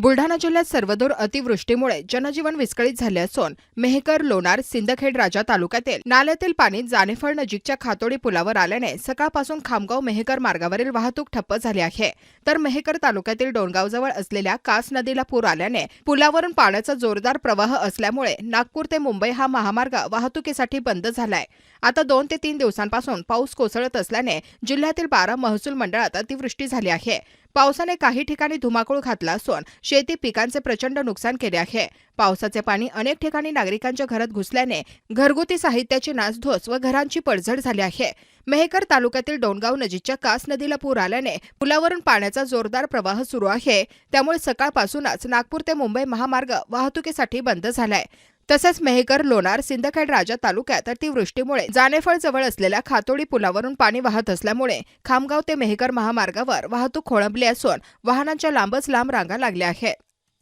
बुलढाणा जिल्ह्यात सर्वदूर अतिवृष्टीमुळे जनजीवन विस्कळीत झाले असून मेहकर लोणार सिंदखेड राजा तालुक्यातील नाल्यातील पाणी जानेफळ नजीकच्या खातोडी पुलावर आल्याने सकाळपासून खामगाव मेहकर मार्गावरील वाहतूक ठप्प झाली आहे. तर मेहकर तालुक्यातील डोणगावजवळ असलेल्या कास नदीला पूर आल्याने पुलावरून पाण्याचा जोरदार प्रवाह असल्यामुळे नागपूर ते मुंबई हा महामार्ग वाहतुकीसाठी बंद झालाय. आता दोन ते तीन दिवसांपासून पाऊस कोसळत असल्याने जिल्ह्यातील बारा महसूल मंडळात अतिवृष्टी झाली आहे. पावसाने काही ठिकाणी धुमाकूळ घातला असून शेती पिकांचे प्रचंड नुकसान केले आहे. पावसाचे पाणी अनेक ठिकाणी नागरिकांच्या घरात घुसल्याने घरगुती साहित्याची नासधूस व घरांची पडझड झाली आहे. मेहकर तालुक्यातील डोणगाव नजीकच्या कास नदीला पूर आल्याने पुलावरून पाण्याचा जोरदार प्रवाह सुरू आहे. त्यामुळे सकाळपासूनच नागपूर ते मुंबई महामार्ग वाहतुकीसाठी बंद झालाय. तसंच मेहकर लोणार सिंदखेड राजा तालुक्यात अतिवृष्टीमुळे जानेफळ जवळ असलेल्या खातोडी पुलावरून पाणी वाहत असल्यामुळे खामगाव ते मेहकर महामार्गावर वाहतूक खोळंबली असून वाहनांच्या लांबच लांब रांगा लागल्या आहेत.